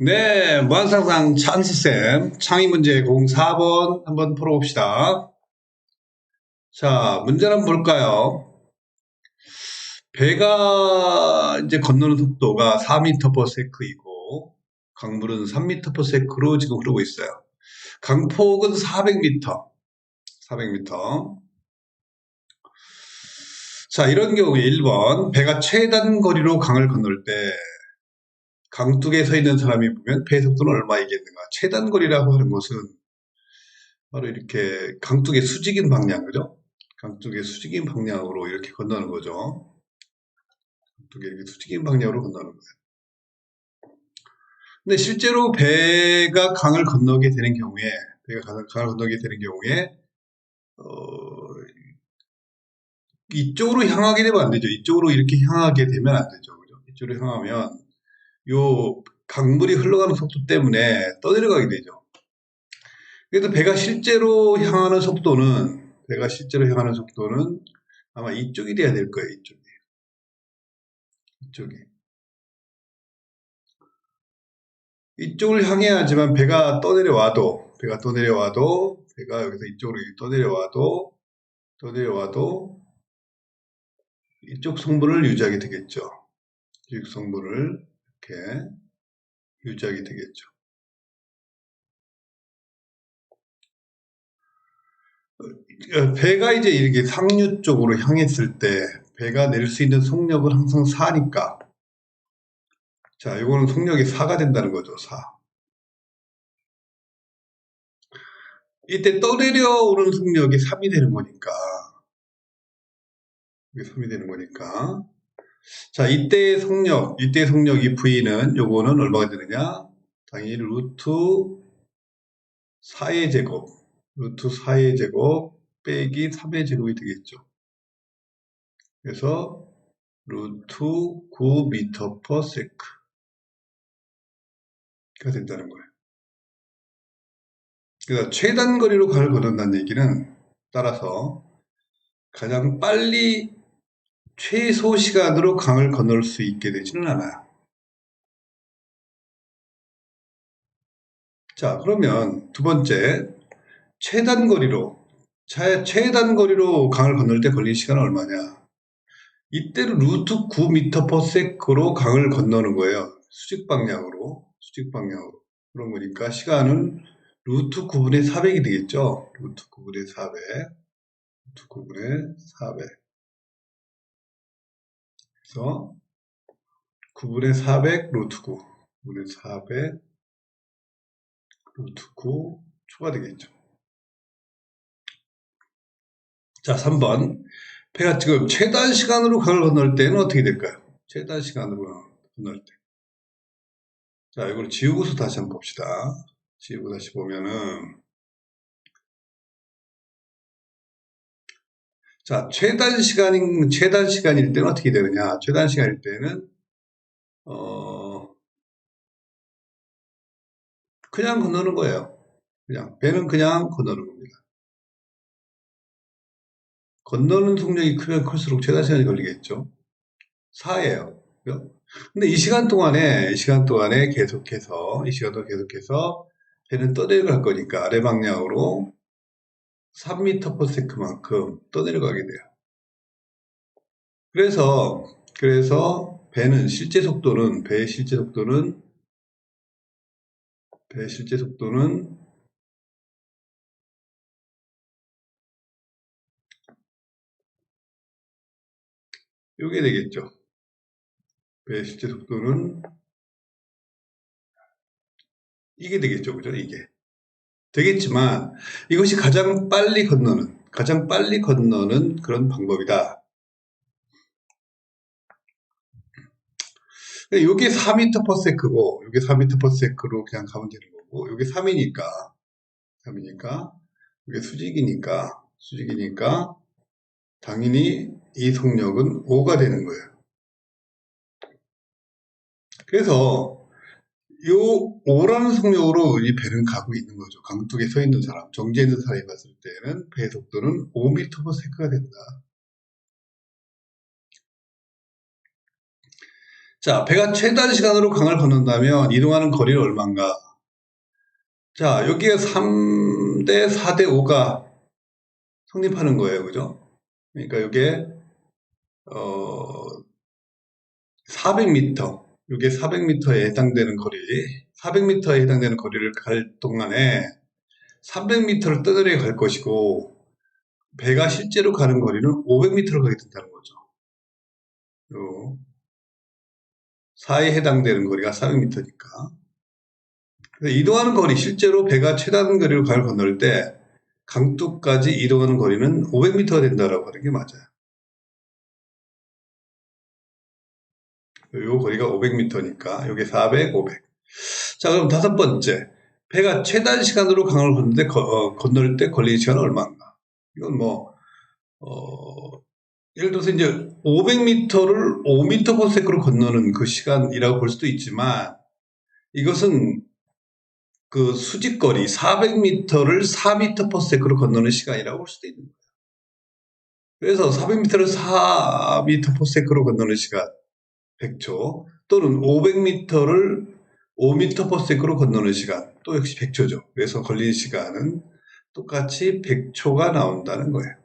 네, 무한상상 찬스쌤 창의 문제 04번 한번 풀어봅시다. 자, 문제를 한번 볼까요? 배가 이제 건너는 속도가 4m/s이고 강물은 3m/s로 지금 흐르고 있어요. 강폭은 400m, 400m. 자, 이런 경우에 1번 배가 최단 거리로 강을 건널 때 강둑에 서 있는 사람이 보면 배 속도는 얼마이겠는가. 최단거리라고 하는 것은 바로 이렇게 강둑의 수직인 방향, 그죠? 강둑의 수직인 방향으로 이렇게 건너는 거죠. 강둑의 수직인 방향으로 건너는 거예요. 근데 실제로 배가 강을 건너게 되는 경우에, 배가 강을 건너게 되는 경우에, 어, 이쪽으로 향하게 되면 안 되죠. 이쪽으로 이렇게 향하게 되면 안 되죠. 그죠? 이쪽으로 향하면 요 강물이 흘러가는 속도 때문에 떠내려가게 되죠. 그래서 배가 실제로 향하는 속도는 배가 실제로 향하는 속도는 아마 이쪽이 돼야 될 거예요. 이쪽이. 이쪽이. 이쪽을 향해야지만 배가 떠내려와도 배가 떠내려와도 배가 여기서 이쪽으로 떠내려와도 떠내려와도 이쪽 성분을 유지하게 되겠죠. 이쪽 성분을 이렇게 유지하게 되겠죠. 어, 배가 이제 이렇게 상류 쪽으로 향했을 때 배가 낼 수 있는 속력은 항상 4니까. 자 이거는 속력이 4가 된다는 거죠 4 이때 떠내려오는 속력이 3이 되는 거니까. 이게 3이 되는 거니까 자, 이때의 속력, 이때의 속력 이 V는 요거는 얼마가 되느냐? 당연히 루트 4의 제곱, 루트 4의 제곱 빼기 3의 제곱이 되겠죠. 그래서 루트 9m per sec가 된다는 거예요. 그래서 최단 거리로 가를 걸는다는 얘기는 따라서 가장 빨리 최소 시간으로 강을 건널 수 있게 되지는 않아요. 자, 그러면 두 번째, 최단 거리로, 최단 거리로 강을 건널 때 걸린 시간은 얼마냐? 이때는 루트 9m/s로 강을 건너는 거예요. 수직 방향으로, 수직 방향으로. 그런 거니까 시간은 루트 9분의 400이 되겠죠? 루트 9분의 400. 루트 9분의 400. 그래서 9분의 400 루트 9 9분의 400 루트 9 초가 되겠죠. 자 3번 배가 지금 최단 시간으로 강을 건널 때는 어떻게 될까요? 최단 시간으로 건널 때. 자 이걸 지우고서 다시 한번 봅시다. 지우고 다시 보면은 자, 최단 시간인, 최단 시간일 때는 어떻게 되느냐? 최단 시간일 때는, 어, 그냥 건너는 거예요. 그냥, 배는 그냥 건너는 겁니다. 건너는 속력이 크면 클수록 최단 시간이 걸리겠죠. 4예요. 근데 이 시간 동안에, 이 시간 동안에 계속해서, 이 시간 동안 계속해서 배는 떠내려갈 거니까 아래 방향으로 3m/s만큼 떠내려가게 돼요. 그래서 그래서 배는 실제 속도는 배의 실제 속도는 배의 실제 속도는 이게 되겠죠. 배의 실제 속도는 이게 되겠죠. 그죠? 이게. 되겠지만 이것이 가장 빨리 건너는 가장 빨리 건너는 그런 방법이다. 이게 4m per sec고 이게 4m per sec로 그냥 가면 되는 거고 이게 3이니까 3이니까 이게 수직이니까 수직이니까 당연히 이 속력은 5가 되는 거예요. 그래서 요 오라는 속력으로 이 배는 가고 있는 거죠. 강둑에 서 있는 사람, 정지해 있는 사람이 봤을 때는 배 속도는 5m/s가 된다. 자, 배가 최단 시간으로 강을 건넌다면 이동하는 거리는 얼마인가? 자, 여기에 3대 4대 5가 성립하는 거예요. 그죠? 그러니까 이게 어 400m, 이게 400m에 해당되는 거리, 400m에 해당되는 거리를 갈 동안에 300m를 떠내려 갈 것이고 배가 실제로 가는 거리는 500m를 가게 된다는 거죠. 요 4에 해당되는 거리가 400m니까. 이동하는 거리, 실제로 배가 최단 거리로 강을 건널 때 강둑까지 이동하는 거리는 500m가 된다라고 하는 게 맞아요. 요 거리가 500m니까 요게 400, 500. 자 그럼 다섯 번째 배가 최단 시간으로 강을 거- 어, 건널 때 걸리는 시간은 얼마인가? 이건 뭐 어, 예를 들어서 이제 500m를 5m/s로 건너는 그 시간이라고 볼 수도 있지만 이것은 그 수직거리 400m를 4m/s로 건너는 시간이라고 볼 수도 있는 거예요. 그래서 400m를 4m/s로 건너는 시간 100초 또는 500m를 5m/s로 건너는 시간 또 역시 100초죠. 그래서 걸리는 시간은 똑같이 100초가 나온다는 거예요.